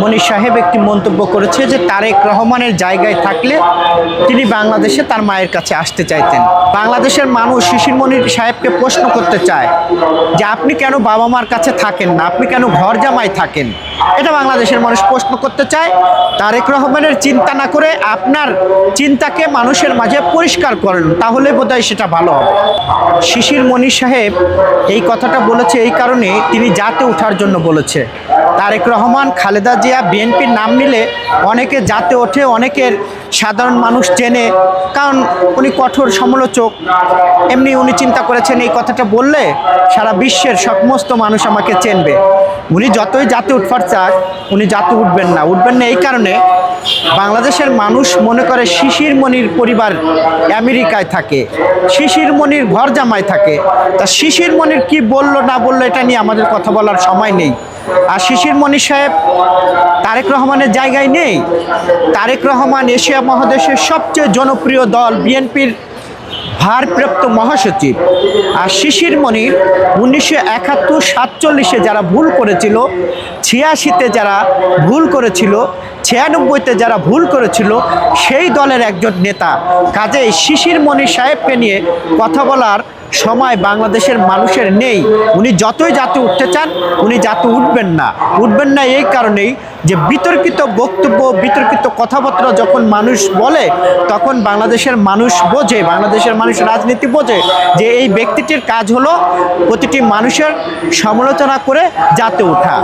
মনির সাহেব একটি মন্তব্য করেছে যে তারেক রহমানের জায়গায় থাকলে তিনি বাংলাদেশে তার মায়ের কাছে আসতে চাইতেন। বাংলাদেশের মানুষ শিশির মনির সাহেবকে প্রশ্ন করতে চায় যে আপনি কেন বাবা মার কাছে থাকেন না? আপনি কেন ঘর জামাই থাকেন? এটা বাংলাদেশের মানুষ প্রশ্ন করতে চায়। তারেক রহমানের চিন্তা না করে আপনার চিন্তাকে মানুষের মাঝে পরিষ্কার করেন, তাহলে বোধহয় সেটা ভালো হবে। শিশির মনির সাহেব এই কথাটা বলেছে এই কারণে তিনি জাতে ওঠার জন্য বলেছে। তারেক রহমান, খালেদা জিয়া, বিএনপির নাম নিলে অনেকে যাতে ওঠে, অনেকের সাধারণ মানুষ চেনে। কারণ উনি কঠোর সমালোচক। এমনি উনি চিন্তা করেছেন, এই কথাটা বললে সারা বিশ্বের সমস্ত মানুষ আমাকে চেনবে। উনি যতই জাতি উঠবার চাক, উনি জাতে উঠবেন না। উঠবেন না এই কারণে বাংলাদেশের মানুষ মনে করে শিশির মনির পরিবার আমেরিকায় থাকে, শিশির মনির ঘর জামায় থাকে। তা শিশির মনির কি বলল, না বলল, এটা নিয়ে আমাদের কথা বলার সময় নেই। আর শিশির মনির সাহেব তারেক রহমানের জায়গায় নেই। তারেক রহমান এশিয়া মহাদেশের সবচেয়ে জনপ্রিয় দল, বিএনপির ভারপ্রাপ্ত মহাসচিব। আর শিশির মনি উনিশশো একাত্তর সাতচল্লিশে যারা ভুল করেছিল, ছিয়াশিতে যারা ভুল করেছিল, ছিয়ানব্বইতে যারা ভুল করেছিল, সেই দলের একজন নেতা। কাজেই শিশির মনি সাহেবকে নিয়ে কথা বলার সময় বাংলাদেশের মানুষের নেই। উনি যতই জাতি উঠতে চান, উনি জাতি উঠবেন না। উঠবেন না এই কারণেই যে বিতর্কিত বক্তব্য, বিতর্কিত কথাবার্তা যখন মানুষ বলে, তখন বাংলাদেশের মানুষ বোঝে, বাংলাদেশের মানুষ রাজনীতি বোঝে যে এই ব্যক্তিটির কাজ হলো প্রতিটি মানুষের সমালোচনা করে জাতে ওঠা।